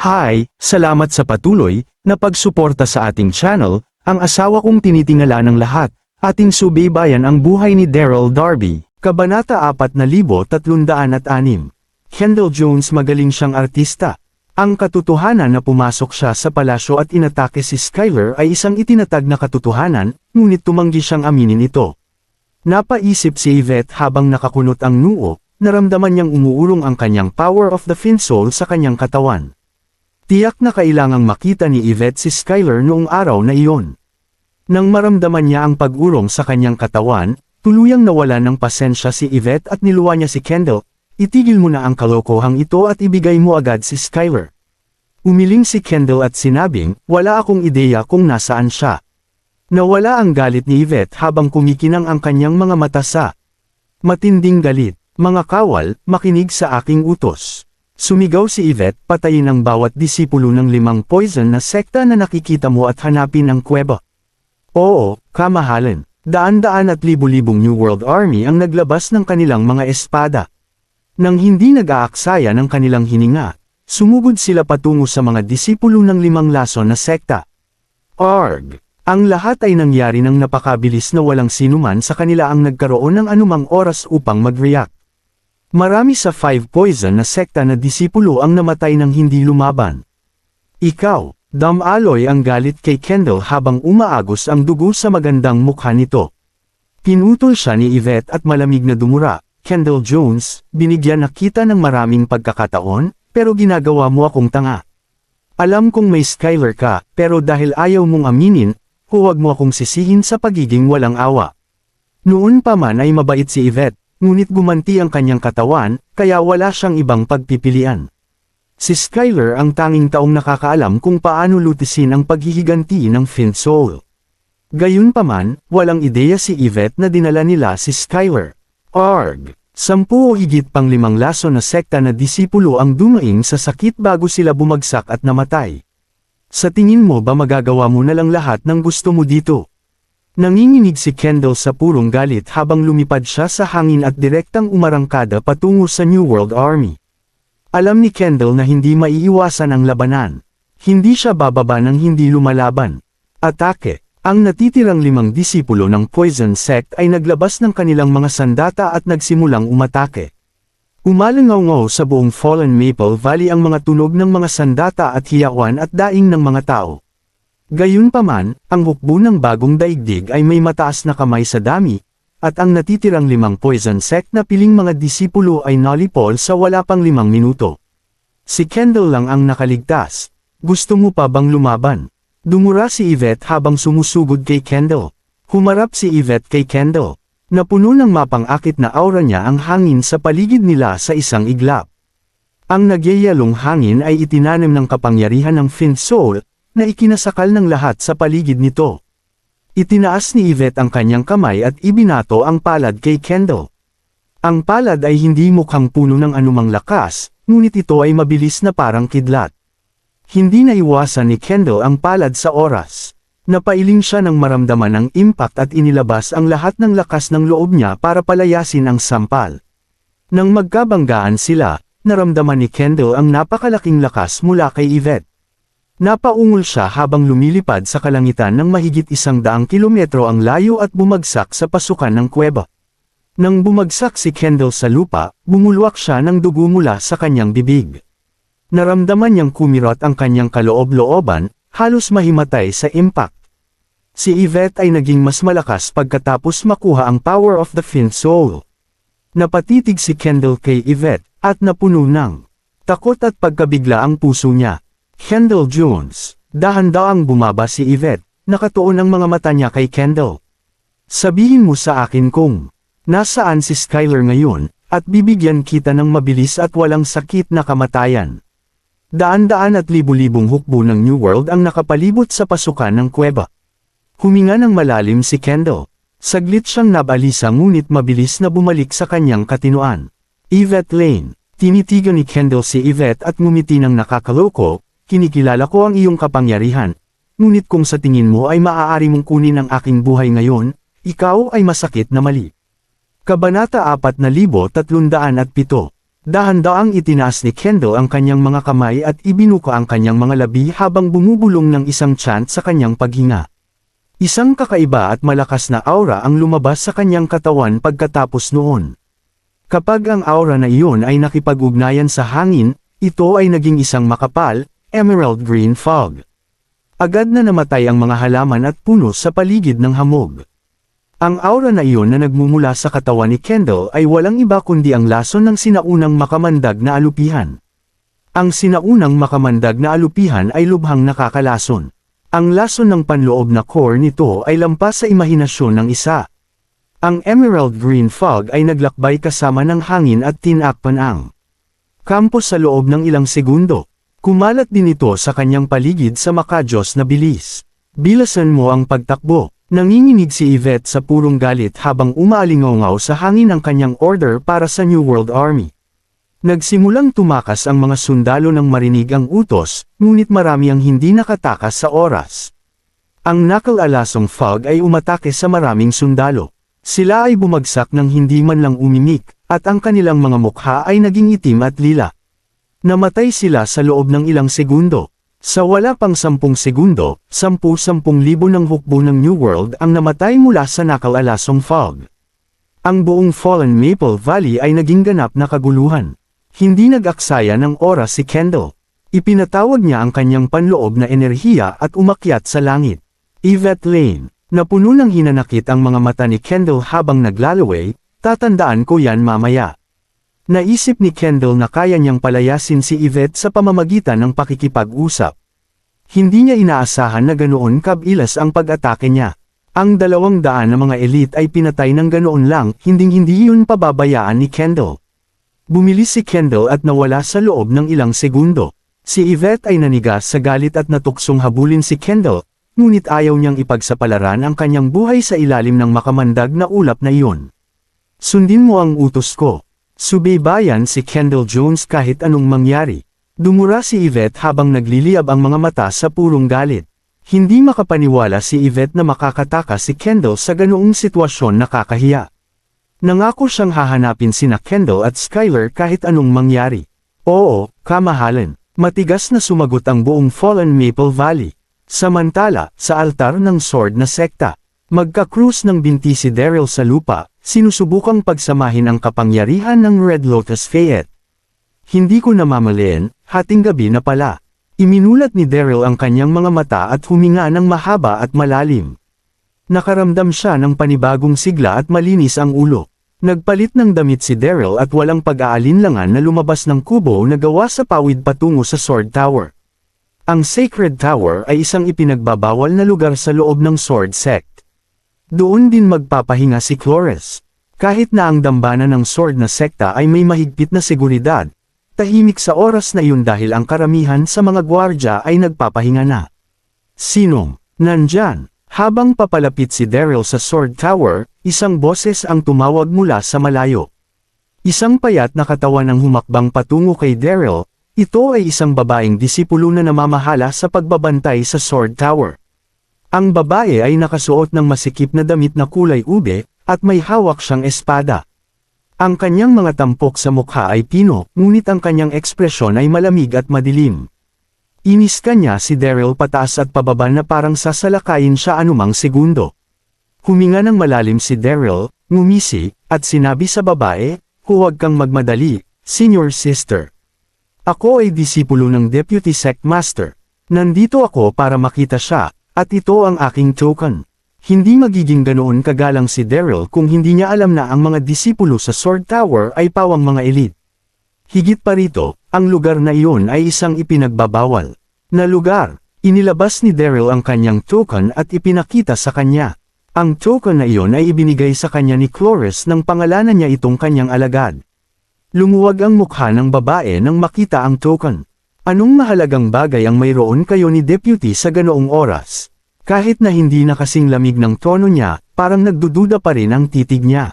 Hi, salamat sa patuloy na pagsuporta sa ating channel, ang asawa kong tinitingala ng lahat, ating subaybayan ang buhay ni Daryl Darby. Kabanata 4306 Kendall Jones magaling siyang artista. Ang katotohanan na pumasok siya sa palasyo at inatake si Skyler ay isang itinatag na katotohanan, ngunit tumanggi siyang aminin ito. Napaisip si Yvette habang nakakunot ang noo, naramdaman niyang umuulong ang kanyang power of the fin soul sa kanyang katawan. Tiyak na kailangang makita ni Yvette si Skyler noong araw na iyon. Nang maramdaman niya ang pag-urong sa kanyang katawan, tuluyang nawala ng pasensya si Yvette at niluwa niya si Kendall, itigil mo na ang kalokohang ito at ibigay mo agad si Skyler. Umiling si Kendall at sinabing, wala akong ideya kung nasaan siya. Nawala ang galit ni Yvette habang kumikinang ang kanyang mga mata sa matinding galit. Mga kawal, makinig sa aking utos. Sumigaw si Yvette, patayin ang bawat disipulo ng limang poison na sekta na nakikita mo at hanapin ang kuweba. Oo, kamahalan. Daan-daan at libu-libong New World Army ang naglabas ng kanilang mga espada. Nang hindi nag-aaksaya ng kanilang hininga, sumugod sila patungo sa mga disipulo ng limang lason na sekta. Arg! Ang lahat ay nangyari ng napakabilis na walang sinuman sa kanila ang nagkaroon ng anumang oras upang mag-react. Marami sa five poison na sekta na disipulo ang namatay ng hindi lumaban. Ikaw, Dam Aloy ang galit kay Kendall habang umaagos ang dugo sa magandang mukha nito. Pinutol siya ni Yvette at malamig na dumura, Kendall Jones, binigyan na kita ng maraming pagkakataon, pero ginagawa mo akong tanga. Alam kong may Skyler ka, pero dahil ayaw mong aminin, huwag mo akong sisihin sa pagiging walang awa. Noon pa man ay mabait si Yvette, ngunit gumanti ang kanyang katawan, kaya wala siyang ibang pagpipilian. Si Skyler ang tanging taong nakakaalam kung paano lutisin ang paghihiganti ng Fin Soul. Gayunpaman, walang ideya si Yvette na dinala nila si Skyler. Arg! Sampu o higit pang limang laso na sekta na disipulo ang dumaing sa sakit bago sila bumagsak at namatay. Sa tingin mo ba magagawa mo na lang lahat ng gusto mo dito? Nanginginig si Kendall sa purong galit habang lumipad siya sa hangin at direktang umarangkada patungo sa New World Army. Alam ni Kendall na hindi maiiwasan ang labanan. Hindi siya bababa ng hindi lumalaban. Atake. Ang natitirang limang disipulo ng Poison Sect ay naglabas ng kanilang mga sandata at nagsimulang umatake. Umalangaw sa buong Fallen Maple Valley ang mga tunog ng mga sandata at hiyawan at daing ng mga tao. Gayunpaman, ang hukbo ng bagong daigdig ay may mataas na kamay sa dami, at ang natitirang limang poison sect na piling mga disipulo ay nalipol sa wala pang limang minuto. Si Kendall lang ang nakaligtas. Gusto mo pa bang lumaban? Dumura si Yvette habang sumusugod kay Kendall. Humarap si Yvette kay Kendall. Napuno ng mapang-akit na aura niya ang hangin sa paligid nila sa isang iglap. Ang nagyayalong hangin ay itinanim ng kapangyarihan ng Fin Soul, na ikinasakal ng lahat sa paligid nito. Itinaas ni Yvette ang kanyang kamay at ibinato ang palad kay Kendall. Ang palad ay hindi mukhang puno ng anumang lakas, ngunit ito ay mabilis na parang kidlat. Hindi naiwasan ni Kendall ang palad sa oras. Napailing siya ng maramdaman ng impact at inilabas ang lahat ng lakas ng loob niya para palayasin ang sampal. Nang magkabanggaan sila, naramdaman ni Kendall ang napakalaking lakas mula kay Yvette. Napaungol siya habang lumilipad sa kalangitan ng mahigit isang daang kilometro ang layo at bumagsak sa pasukan ng kuweba. Nang bumagsak si Kendall sa lupa, bumulwak siya ng dugo mula sa kanyang bibig. Naramdaman niyang kumirot ang kanyang kaloob-looban, halos mahimatay sa impact. Si Yvette ay naging mas malakas pagkatapos makuha ang power of the Fin Soul. Napatitig si Kendall kay Yvette, at napuno ng takot at pagkabigla ang puso niya. Kendall Jones, dahan-daang bumaba si Yvette, nakatuon ang mga mata niya kay Kendall. Sabihin mo sa akin kung nasaan si Skyler ngayon, at bibigyan kita ng mabilis at walang sakit na kamatayan. Daan-daan at libu-libong hukbo ng New World ang nakapalibot sa pasukan ng kuweba. Huminga ng malalim si Kendall. Saglit siyang nabalisa ngunit mabilis na bumalik sa kanyang katinuan. Yvette Lane. Tinitigan ni Kendall si Yvette at ngumiti ng nakakaloko, kinikilala ko ang iyong kapangyarihan. Ngunit kung sa tingin mo ay maaari mong kunin ang aking buhay ngayon, ikaw ay masakit na mali. Kabanata 4307 Dahan-daang itinaas ni Kendall ang kanyang mga kamay at ibinuka ang kanyang mga labi habang bumubulong ng isang chant sa kanyang paghinga. Isang kakaiba at malakas na aura ang lumabas sa kanyang katawan pagkatapos noon. Kapag ang aura na iyon ay nakipag-ugnayan sa hangin, ito ay naging isang makapal, emerald green fog. Agad na namatay ang mga halaman at puno sa paligid ng hamog. Ang aura na iyon na nagmumula sa katawan ni Kendall ay walang iba kundi ang lason ng sinaunang makamandag na alupihan. Ang sinaunang makamandag na alupihan ay lubhang nakakalason. Ang lason ng panloob na core nito ay lampas sa imahinasyon ng isa. Ang emerald green fog ay naglakbay kasama ng hangin at tinakpan ang kampo sa loob ng ilang segundo. Kumalat din ito sa kanyang paligid sa makajos na bilis. Bilasan mo ang pagtakbo. Nanginginig si Yvette sa purong galit habang umaalingaw sa hangin ang kanyang order para sa New World Army. Nagsimulang tumakas ang mga sundalo ng marinig ang utos, ngunit marami ang hindi nakatakas sa oras. Ang nakal-alasong fog ay umatake sa maraming sundalo. Sila ay bumagsak ng hindi man lang umimik, at ang kanilang mga mukha ay naging itim at lila. Namatay sila sa loob ng ilang segundo. Sa wala pang sampung segundo, sampu-sampung libo ng hukbo ng New World ang namatay mula sa nakalalasong fog. Ang buong Fallen Maple Valley ay naging ganap na kaguluhan. Hindi nag-aksaya ng oras si Kendall. Ipinatawag niya ang kanyang panloob na enerhiya at umakyat sa langit. Yvette Lane, na puno ng hinanakit ang mga mata ni Kendall habang naglalaway, tatandaan ko yan mamaya. Naisip ni Kendall na kaya niyang palayasin si Yvette sa pamamagitan ng pakikipag-usap. Hindi niya inaasahan na ganoon kabilas ang pag-atake niya. Ang dalawang daan na mga elite ay pinatay ng ganoon lang, hinding-hindi yun pababayaan ni Kendall. Bumilis si Kendall at nawala sa loob ng ilang segundo. Si Yvette ay nanigas sa galit at natuksong habulin si Kendall, ngunit ayaw niyang ipagsapalaran ang kanyang buhay sa ilalim ng makamandag na ulap na iyon. Sundin mo ang utos ko. Subaybayan si Kendall Jones kahit anong mangyari. Dumura si Yvette habang nagliliyab ang mga mata sa purong galit. Hindi makapaniwala si Yvette na makakataka si Kendall sa ganoong sitwasyon nakakahiya. Nangako siyang hahanapin sina Kendall at Skyler kahit anong mangyari. Oo, kamahalan. Matigas na sumagot ang buong Fallen Maple Valley. Samantala, sa altar ng sword na sekta, magka-cruise ng binti si Daryl sa lupa, Sinusubukang pagsamahin ang kapangyarihan ng Red Lotus Fayette. Hindi ko namamalayan, hating gabi na pala. Iminulat ni Daryl ang kanyang mga mata at huminga ng mahaba at malalim. Nakaramdam siya ng panibagong sigla at malinis ang ulo. Nagpalit ng damit si Daryl at walang pag-aalinlangan na lumabas ng kubo na gawa sa pawid patungo sa Sword Tower. Ang Sacred Tower ay isang ipinagbabawal na lugar sa loob ng Sword Sect. Doon din magpapahinga si Flores. Kahit na ang dambana ng sword na sekta ay may mahigpit na seguridad, tahimik sa oras na iyon dahil ang karamihan sa mga gwardya ay nagpapahinga na. Sinong, nandyan, habang papalapit si Daryl sa Sword Tower, isang boses ang tumawag mula sa malayo. Isang payat na katawan ang humakbang patungo kay Daryl, ito ay isang babaeng disipulo na namamahala sa pagbabantay sa Sword Tower. Ang babae ay nakasuot ng masikip na damit na kulay ube, at may hawak siyang espada. Ang kanyang mga tampok sa mukha ay pino, ngunit ang kanyang ekspresyon ay malamig at madilim. Inis kanya si Daryl pataas at pababa na parang sasalakayin siya anumang segundo. Huminga ng malalim si Daryl, ngumisi, at sinabi sa babae, huwag kang magmadali, senior sister. Ako ay disipulo ng Deputy Sect Master. Nandito ako para makita siya, at ito ang aking token. Hindi magiging ganoon kagalang si Daryl kung hindi niya alam na ang mga disipulo sa Sword Tower ay pawang mga elite. Higit pa rito, ang lugar na iyon ay isang ipinagbabawal na lugar. Inilabas ni Daryl ang kanyang token at ipinakita sa kanya. Ang token na iyon ay ibinigay sa kanya ni Cloris nang pangalanan niya itong kanyang alagad. Lumuwag ang mukha ng babae nang makita ang token. Anong mahalagang bagay ang mayroon kayo ni Deputy sa ganoong oras? Kahit na hindi na kasing lamig ng tono niya, parang nagdududa pa rin ang titig niya.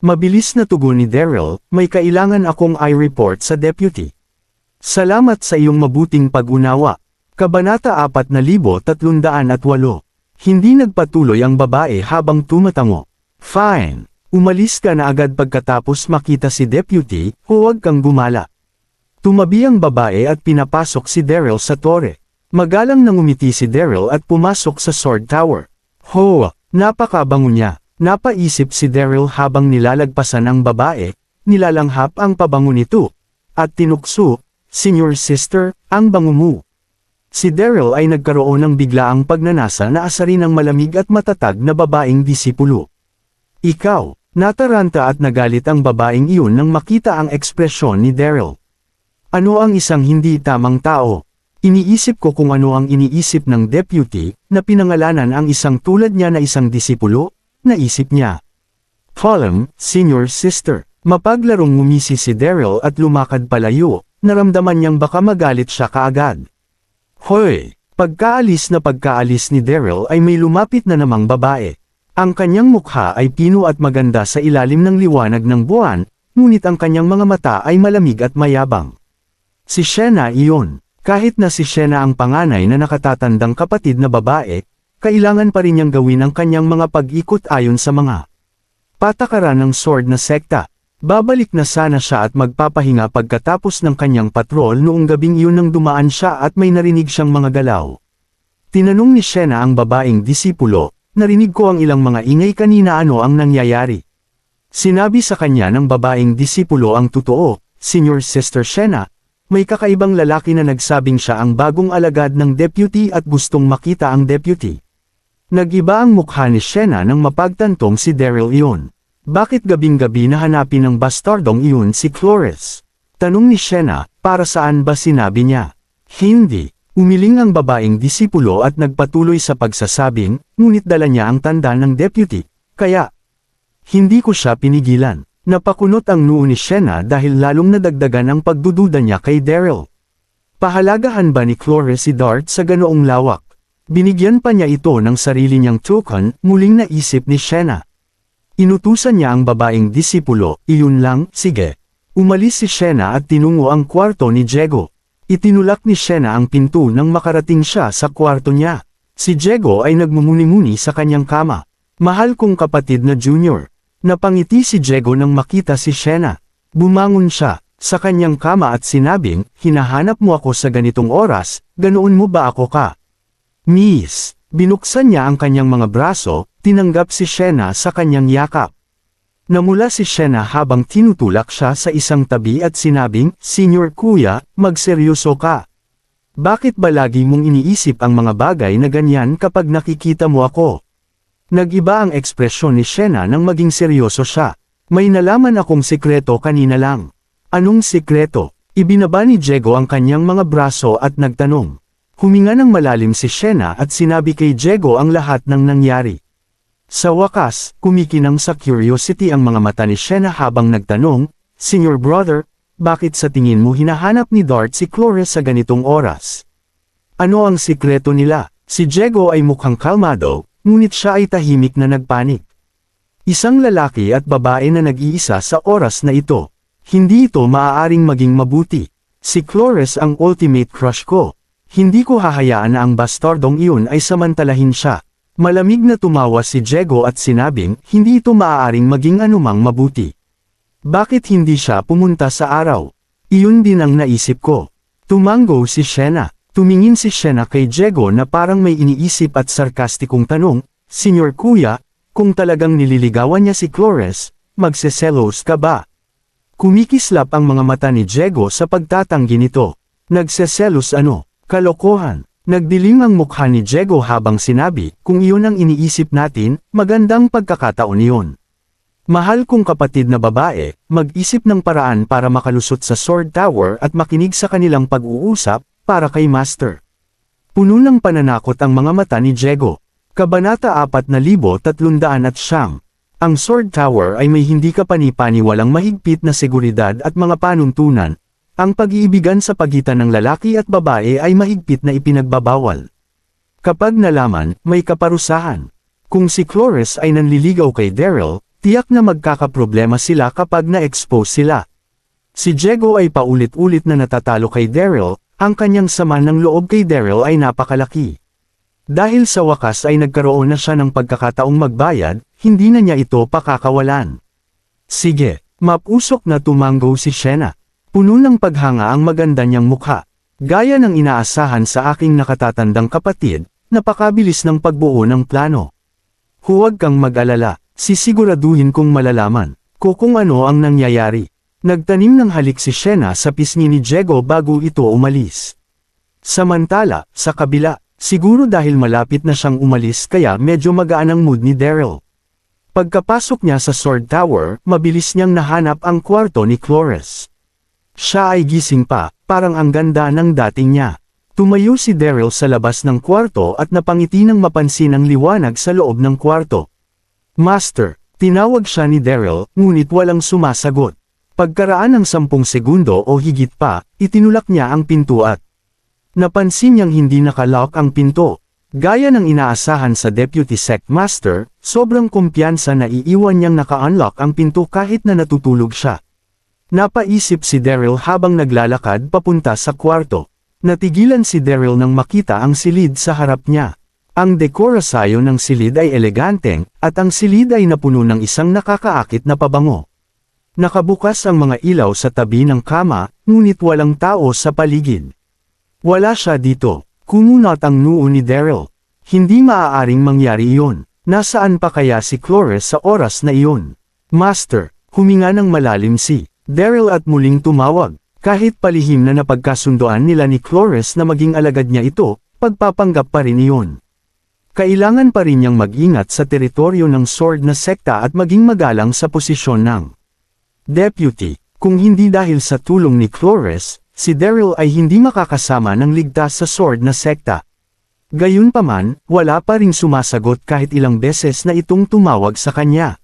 Mabilis na tugon ni Daryl, may kailangan akong i-report sa deputy. Salamat sa iyong mabuting pag-unawa. Kabanata 4308 Hindi nagpatuloy ang babae habang tumatango. Fine. Umalis ka na agad pagkatapos makita si Deputy, huwag kang gumala. Tumabi ang babae at pinapasok si Daryl sa tore. Magalang nang umiti si Daryl at pumasok sa Sword Tower. Ho, napakabango niya. Napaisip si Daryl habang nilalagpasan ang babae, nilalanghap ang pabango nito. At tinukso, Senior Sister, ang bango mo. Si Daryl ay nagkaroon ng biglaang pagnanasa na asarin ng malamig at matatag na babaeng disipulo. Ikaw, nataranta at nagalit ang babaeng iyon nang makita ang ekspresyon ni Daryl. Ano ang isang hindi tamang tao? Iniisip ko kung ano ang iniisip ng deputy, na pinangalanan ang isang tulad niya na isang disipulo, naisip niya. Column, senior sister. Mapaglarong ngumisi si Daryl at lumakad palayo, naramdaman niyang baka magalit siya kaagad. Hoy! Pagkaalis na pagkaalis ni Daryl ay may lumapit na namang babae. Ang kanyang mukha ay pino at maganda sa ilalim ng liwanag ng buwan, ngunit ang kanyang mga mata ay malamig at mayabang. Si Shena iyon. Kahit na si Shena ang panganay na nakatatandang kapatid na babae, kailangan pa rin niyang gawin ang kanyang mga pag-ikot ayon sa mga patakaran ng sword na sekta. Babalik na sana siya at magpapahinga pagkatapos ng kanyang patrol noong gabing iyon nang dumaan siya at may narinig siyang mga galaw. Tinanong ni Shena ang babaeng disipulo, narinig ko ang ilang mga ingay kanina ano ang nangyayari. Sinabi sa kanya ng babaeng disipulo ang totoo, Senior Sister Shena, may kakaibang lalaki na nagsabing siya ang bagong alagad ng deputy at gustong makita ang deputy. Nagiba ang mukha ni Shena nang mapagtantong si Daryl iyon. Bakit gabing-gabi nahanapin ng bastardong iyon si Flores? Tanong ni Shena, para saan ba sinabi niya? Hindi. Umiling ang babaeng disipulo at nagpatuloy sa pagsasabing, ngunit dala niya ang tanda ng deputy, kaya hindi ko siya pinigilan. Napakunot ang noo ni Shena dahil lalong nadagdagan ang pagdududa niya kay Daryl. Pahalagahan ba ni Flores si Dart sa ganoong lawak? Binigyan pa niya ito ng sarili niyang token, muling naisip ni Shena. Inutusan niya ang babaeng disipulo, iyon lang, sige. Umalis si Shena at tinungo ang kwarto ni Diego. Itinulak ni Shena ang pinto nang makarating siya sa kwarto niya. Si Diego ay nagmumuni-muni sa kanyang kama. Mahal kong kapatid na junior. Napangiti si Diego nang makita si Shena. Bumangon siya, sa kanyang kama at sinabing, hinahanap mo ako sa ganitong oras, ganoon mo ba ako ka? Miss, binuksan niya ang kanyang mga braso, tinanggap si Shena sa kanyang yakap. Namula si Shena habang tinutulak siya sa isang tabi at sinabing, Senior Kuya, magseryoso ka. Bakit ba lagi mong iniisip ang mga bagay na ganyan kapag nakikita mo ako? Nagiba ang ekspresyon ni Shena nang maging seryoso siya. May nalaman akong sikreto kanina lang. Anong sikreto? Ibinaba ni Diego ang kanyang mga braso at nagtanong. Huminga ng malalim si Shena at sinabi kay Diego ang lahat ng nangyari. Sa wakas, kumikinang sa curiosity ang mga mata ni Shena habang nagtanong, Senior brother, bakit sa tingin mo hinahanap ni Dart si Flores sa ganitong oras? Ano ang sikreto nila? Si Diego ay mukhang kalmado, ngunit siya ay tahimik na nagpanik. Isang lalaki at babae na nag-iisa sa oras na ito. Hindi ito maaaring maging mabuti. Si Flores ang ultimate crush ko. Hindi ko hahayaan na ang bastardong iyon ay samantalahin siya. Malamig na tumawa si Diego at sinabing, hindi ito maaaring maging anumang mabuti. Bakit hindi siya pumunta sa araw? Iyon din ang naisip ko. Tumango si Shena. Tumingin si Shena kay Diego na parang may iniisip at sarkastikong tanong, Senyor Kuya, kung talagang nililigawan niya si Flores, magseselos ka ba? Kumikislap ang mga mata ni Diego sa pagtatanggi nito. Nagseselos ano? Kalokohan. Nagdilim ang mukha ni Diego habang sinabi, kung iyon ang iniisip natin, magandang pagkakataon iyon. Mahal kong kapatid na babae, mag-isip ng paraan para makalusot sa Sword Tower at makinig sa kanilang pag-uusap, para kay Master. Puno ng pananakot ang mga mata ni Diego. Kabanata 4,300 at siyam. Ang Sword Tower ay may hindi kapani-paniwalang mahigpit na seguridad at mga panuntunan. Ang pag-iibigan sa pagitan ng lalaki at babae ay mahigpit na ipinagbabawal. Kapag nalaman, may kaparusahan. Kung si Flores ay nanliligaw kay Daryl, tiyak na magkakaproblema sila kapag na-expose sila. Si Diego ay paulit-ulit na natatalo kay Daryl, ang kanyang sama ng loob kay Daryl ay napakalaki. Dahil sa wakas ay nagkaroon na siya ng pagkakataong magbayad, hindi na niya ito pakakawalan. Sige, mapusok na tumango si Shena. Puno ng paghanga ang maganda niyang mukha. Gaya ng inaasahan sa aking nakatatandang kapatid, napakabilis ng pagbuo ng plano. Huwag kang mag-alala, sisiguraduhin kong malalaman ko kung ano ang nangyayari. Nagtanim ng halik si Shena sa pisngi ni Diego bago ito umalis. Samantala, sa kabila, siguro dahil malapit na siyang umalis kaya medyo magaan ang mood ni Daryl. Pagkapasok niya sa Sword Tower, mabilis niyang nahanap ang kwarto ni Cloris. Siya ay gising pa, parang ang ganda ng dating niya. Tumayo si Daryl sa labas ng kwarto at napangiti nang mapansin ang liwanag sa loob ng kwarto. Master, tinawag siya ni Daryl, ngunit walang sumasagot. Pagkaraan ng sampung segundo o higit pa, itinulak niya ang pinto at napansin niyang hindi nakalock ang pinto. Gaya ng inaasahan sa Deputy Sect Master, sobrang kumpiyansa na iiwan niyang naka-unlock ang pinto kahit na natutulog siya. Napaisip si Daryl habang naglalakad papunta sa kwarto. Natigilan si Daryl nang makita ang silid sa harap niya. Ang dekorasyon ng silid ay eleganteng, at ang silid ay napuno ng isang nakakaakit na pabango. Nakabukas ang mga ilaw sa tabi ng kama, ngunit walang tao sa paligid. Wala siya dito, kumunot ang noo ni Daryl. Hindi maaaring mangyari iyon. Nasaan pa kaya si Cloris sa oras na iyon? Master, huminga ng malalim si Daryl at muling tumawag. Kahit palihim na napagkasundoan nila ni Cloris na maging alagad niya ito, pagpapanggap pa rin iyon. Kailangan pa rin niyang mag-ingat sa teritoryo ng sword na sekta at maging magalang sa posisyon ng Deputy, kung hindi dahil sa tulong ni Cloris, si Daryl ay hindi makakasama ng ligtas sa sword na sekta. Gayunpaman, wala pa ring sumasagot kahit ilang beses na itong tumawag sa kanya.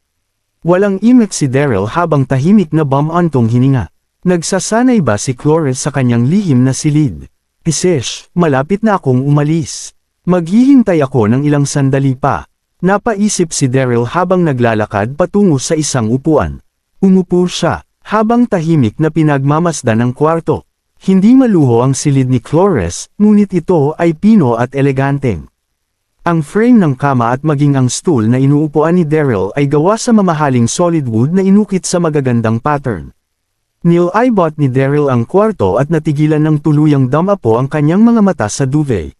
Walang imik si Daryl habang tahimik na bumantong hininga. Nagsasanay ba si Cloris sa kanyang lihim na silid? Isesh, malapit na akong umalis. Maghihintay ako ng ilang sandali pa. Napaisip si Daryl habang naglalakad patungo sa isang upuan. Umupo siya, habang tahimik na pinagmamasdan ng kwarto. Hindi maluho ang silid ni Cloris, ngunit ito ay pino at eleganteng. Ang frame ng kama at maging ang stool na inuupuan ni Daryl ay gawa sa mamahaling solid wood na inukit sa magagandang pattern. Nil-eyebot ni Daryl ang kwarto at natigilan ng tuluyang damapo ang kanyang mga mata sa duvet.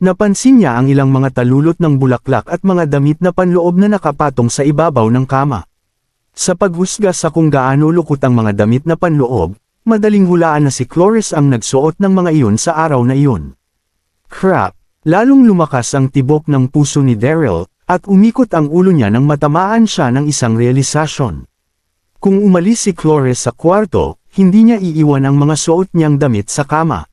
Napansin niya ang ilang mga talulot ng bulaklak at mga damit na panloob na nakapatong sa ibabaw ng kama. Sa paghusga sa kung gaano lukot ang mga damit na panloob, madaling hulaan na si Cloris ang nagsuot ng mga iyon sa araw na iyon. Crap! Lalong lumakas ang tibok ng puso ni Daryl, at umikot ang ulo niya nang matamaan siya ng isang realisasyon. Kung umalis si Cloris sa kwarto, hindi niya iiwan ang mga suot niyang damit sa kama.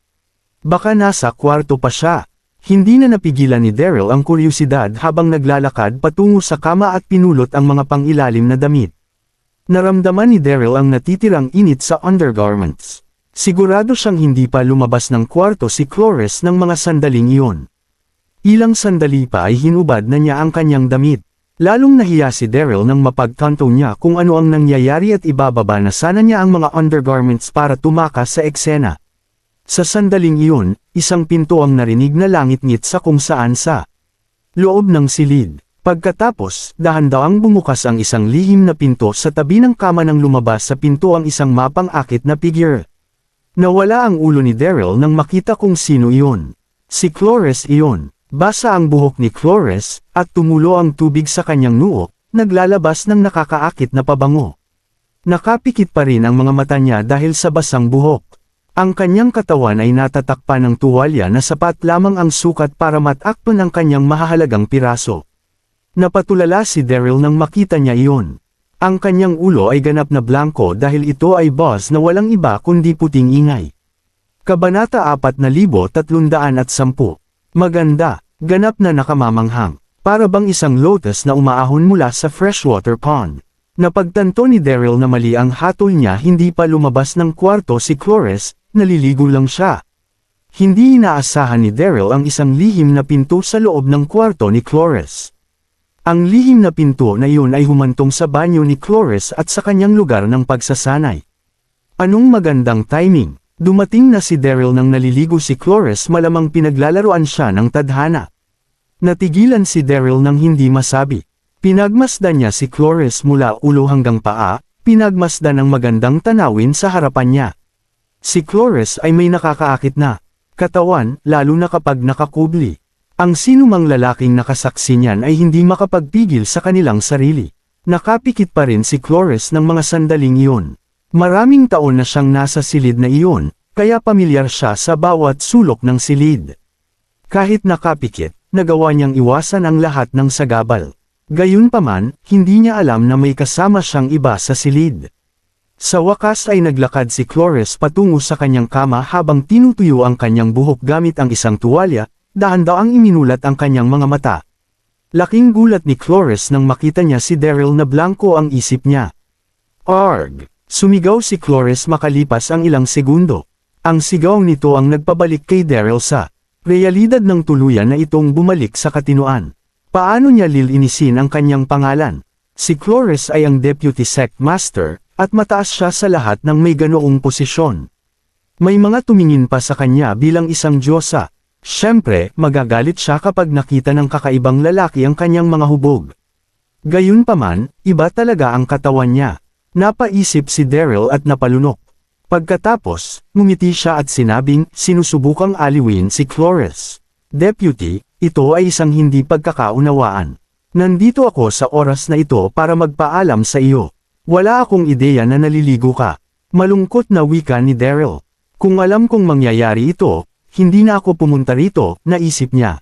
Baka nasa kwarto pa siya. Hindi na napigilan ni Daryl ang kuryosidad habang naglalakad patungo sa kama at pinulot ang mga pangilalim na damit. Naramdaman ni Daryl ang natitirang init sa undergarments. Sigurado siyang hindi pa lumabas ng kwarto si Cloris ng mga sandaling iyon. Ilang sandali pa ay hinubad na niya ang kanyang damit. Lalong nahiya si Daryl nang mapagtanto niya kung ano ang nangyayari at ibababa na sana niya ang mga undergarments para tumakas sa eksena. Sa sandaling iyon, isang pinto ang narinig na langit-ngit sa kung saan sa loob ng silid. Pagkatapos, dahan-dahang bumukas ang isang lihim na pinto sa tabi ng kama nang lumabas sa pinto ang isang mapang akit na figure. Nawala ang ulo ni Daryl nang makita kung sino iyon. Si Cloris iyon. Basa ang buhok ni Cloris, at tumulo ang tubig sa kanyang noo, naglalabas ng nakakaakit na pabango. Nakapikit pa rin ang mga mata niya dahil sa basang buhok. Ang kanyang katawan ay natatakpan ng tuwalya na sapat lamang ang sukat para matakpan ang kanyang mahahalagang piraso. Napatulala si Daryl nang makita niya iyon. Ang kanyang ulo ay ganap na blanco dahil ito ay boss na walang iba kundi puting ingay. Kabanata 4310 Maganda, ganap na nakamamanghang. Para bang isang lotus na umaahon mula sa freshwater pond. Napagtanto ni Daryl na mali ang hatol niya hindi pa lumabas ng kwarto si Cloris, naliligo lang siya. Hindi inaasahan ni Daryl ang isang lihim na pinto sa loob ng kwarto ni Cloris. Ang lihim na pinto na iyon ay humantong sa banyo ni Cloris at sa kanyang lugar ng pagsasanay. Anong magandang timing? Dumating na si Daryl nang naliligo si Cloris malamang pinaglalaroan siya ng tadhana. Natigilan si Daryl nang hindi masabi. Pinagmasdan niya si Cloris mula ulo hanggang paa, pinagmasdan ng magandang tanawin sa harapan niya. Si Cloris ay may nakakaakit na katawan, lalo na kapag nakakubli. Ang sinumang lalaking nakasaksi niyan ay hindi makapagpigil sa kanilang sarili. Nakapikit pa rin si Cloris ng mga sandaling iyon. Maraming taon na siyang nasa silid na iyon, kaya pamilyar siya sa bawat sulok ng silid. Kahit nakapikit, nagawa niyang iwasan ang lahat ng sagabal. Gayunpaman, hindi niya alam na may kasama siyang iba sa silid. Sa wakas ay naglakad si Cloris patungo sa kanyang kama habang tinutuyo ang kanyang buhok gamit ang isang tuwalya, dahan-daang iminulat ang kanyang mga mata. Laking gulat ni Cloris nang makita niya si Daryl na blanco ang isip niya. Arg! Sumigaw si Cloris makalipas ang ilang segundo. Ang sigaw nito ang nagpabalik kay Daryl sa realidad ng tuluyan na itong bumalik sa katinuan. Paano niya lilinisin ang kanyang pangalan? Si Cloris ay ang Deputy Sect Master, at mataas siya sa lahat ng may ganoong posisyon. May mga tumingin pa sa kanya bilang isang Diyosa. Siyempre, magagalit siya kapag nakita ng kakaibang lalaki ang kanyang mga hubog. Gayunpaman, iba talaga ang katawan niya. Napaisip si Daryl at napalunok. Pagkatapos, ngumiti siya at sinabing, sinusubukang aliwin si Cloris. Deputy, ito ay isang hindi pagkakaunawaan. Nandito ako sa oras na ito para magpaalam sa iyo. Wala akong ideya na naliligo ka. Malungkot na wika ni Daryl. Kung alam kong mangyayari ito, hindi na ako pumunta rito, naisip niya.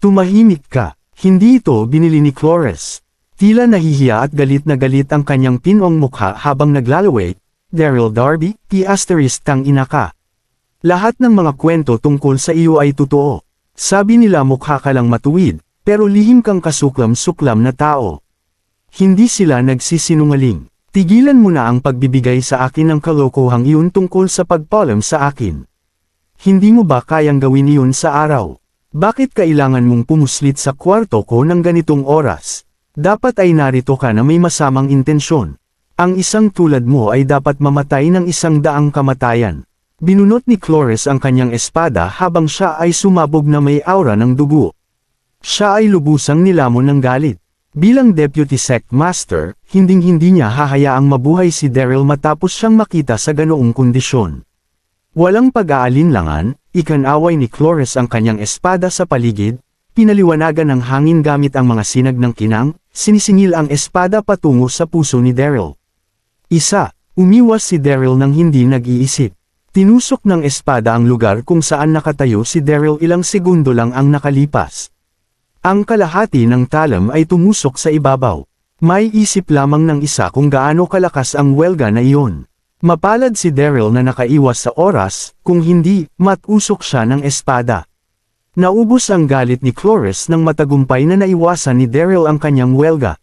Tumahimik ka. Hindi ito binili ni Cloris. Tila nahihiya at galit na galit ang kanyang pinong mukha habang naglalaway, Daryl Darby, ti asterisk tang ina ka. Lahat ng mga kwento tungkol sa iyo ay totoo. Sabi nila mukha ka lang matuwid, pero lihim kang kasuklam-suklam na tao. Hindi sila nagsisinungaling. Tigilan mo na ang pagbibigay sa akin ng kalokohang iyon tungkol sa pagpalam sa akin. Hindi mo ba kayang gawin iyon sa araw? Bakit kailangan mong pumuslit sa kwarto ko ng ganitong oras? Dapat ay narito ka na may masamang intensyon. Ang isang tulad mo ay dapat mamatay ng isang daang kamatayan. Binunot ni Cloris ang kanyang espada habang siya ay sumabog na may aura ng dugo. Siya ay lubusang nilamon ng galit. Bilang Deputy Sect Master, hinding-hindi niya hahayaang mabuhay si Daryl matapos siyang makita sa ganoong kondisyon. Walang pag-aalinlangan, ikanaway ni Cloris ang kanyang espada sa paligid, pinaliwanagan ng hangin gamit ang mga sinag ng kinang, sinisingil ang espada patungo sa puso ni Daryl. Isa, umiwas si Daryl nang hindi nag-iisip. Tinusok ng espada ang lugar kung saan nakatayo si Daryl ilang segundo lang ang nakalipas. Ang kalahati ng talam ay tumusok sa ibabaw. May isip lamang ng isa kung gaano kalakas ang welga na iyon. Mapalad si Daryl na nakaiwas sa oras, kung hindi, matusok siya ng espada. Naubos ang galit ni Cloris nang matagumpay na naiwasan ni Daryl ang kanyang welga.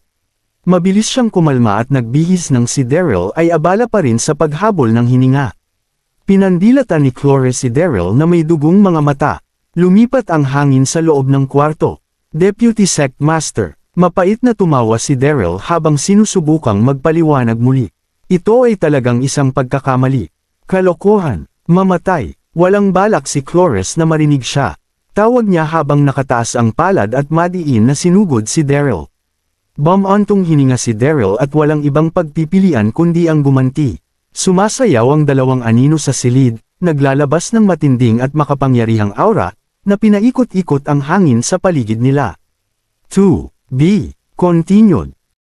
Mabilis siyang kumalma at nagbihis ng si Daryl ay abala pa rin sa paghabol ng hininga. Pinandilatan ni Cloris si Daryl na may dugong mga mata. Lumipat ang hangin sa loob ng kwarto. Deputy Sect Master, mapait na tumawa si Daryl habang sinusubukang magpaliwanag muli. Ito ay talagang isang pagkakamali. Kalokohan, mamatay, walang balak si Cloris na marinig siya. Tawag niya habang nakataas ang palad at madiin na sinugod si Daryl. Bumantong hininga si Daryl at walang ibang pagpipilian kundi ang gumanti. Sumasayaw ang dalawang anino sa silid, naglalabas ng matinding at makapangyarihang aura, na pinaikot-ikot ang hangin sa paligid nila. 2. B. Continued